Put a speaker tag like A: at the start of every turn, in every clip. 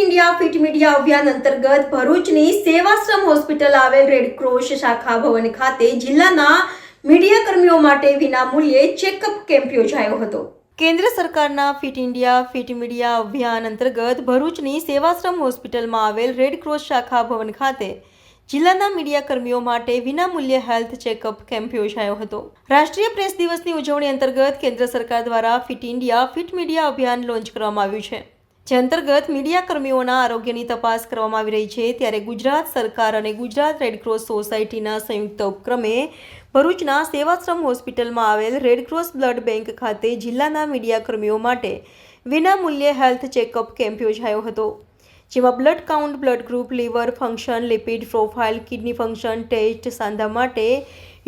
A: India fit media અભિયાન અંતર્ગત ભરૂચની સેવાશ્રમ હોસ્પિટલ આવેલ રેડક્રોસ શાખા ભવન ખાતે જિલ્લાના મીડિયા કર્મીઓ માટે વિનામૂલ્યે ચેકઅપ કેમ્પ યોજાયો હતો. કેન્દ્ર સરકારના ફિટ ઇન્ડિયા ફિટ મીડિયા અભિયાન અંતર્ગત ભરૂચની સેવાશ્રમ હોસ્પિટલમાં આવેલ રેડક્રોસ શાખા ભવન ખાતે જિલ્લાના મીડિયા કર્મીઓ માટે વિનામૂલ્યે હેલ્થ ચેકઅપ કેમ્પ યોજાયો હતો. રાષ્ટ્રીય પ્રેસ દિવસની ઉજવણી અંતર્ગત કેન્દ્ર સરકાર દ્વારા ફિટ ઇન્ડિયા ફિટ મીડિયા અભિયાન લોન્ચ કરવામાં આવ્યું છે. જે અંતર્ગત મીડિયાકર્મીઓના આરોગ્યની તપાસ કરવામાં આવી રહી છે, ત્યારે ગુજરાત સરકાર અને ગુજરાત રેડક્રોસ સોસાયટીના સંયુક્ત ઉપક્રમે ભરૂચના સેવાશ્રમ હોસ્પિટલમાં આવેલ રેડક્રોસ બ્લડ બેંક ખાતે જિલ્લાના મીડિયાકર્મીઓ માટે વિનામૂલ્યે હેલ્થ ચેકઅપ કેમ્પ યોજાયો હતો, જેમાં blood count, blood group, liver function, lipid profile, kidney function, test, સાંધા માટે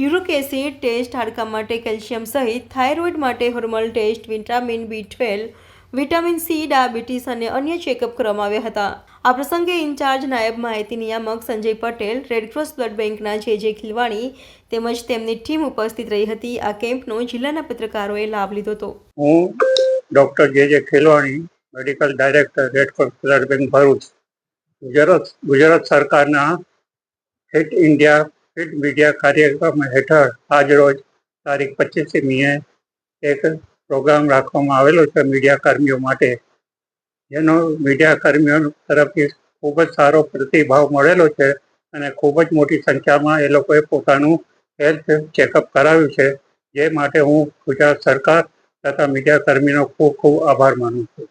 A: યુરિક એસિડ ટેસ્ટ, હાડકાં માટે કેલ્શિયમ સહિત થાઇરોઇડ માટે hormone test, vitamin B twelve vitamin C, diabetes અને અન્ય ચેકઅપ કરવામાં હતા. આ પ્રસંગે ઇન્ચાર્જ નાયબ માહિતી નિયામક સંજય પટેલ રેડક્રોસ બ્લડ બેંકના જે જે ખિલવાણી તેમજ તેમની ટીમ ઉપસ્થિત રહી હતી. આ કેમ્પનો જિલ્લાના પત્રકારોએ લાભ લીધો હતો.
B: હું doctor J J Khelwani, medical director red cross blood bank Bharuch, Gujarat Gujarat સરકારના ફિટ ઇન્ડિયા ફિટ મીડિયા કાર્યક્રમ હેઠળ આજરોજ તારીખ પચીસમી મીએ એક પ્રોગ્રામ રાખવામાં આવેલો છે મીડિયા કર્મીઓ માટે. જેનો મીડિયા કર્મીઓ તરફથી ખૂબ જ સારો પ્રતિભાવ મળેલો છે અને ખૂબ જ મોટી સંખ્યામાં એ લોકોએ પોતાનું હેલ્થ ચેકઅપ કરાવ્યું છે. જે માટે હું ગુજરાત સરકાર તથા મીડિયા કર્મીનો ખૂબ ખૂબ આભાર માનું છું.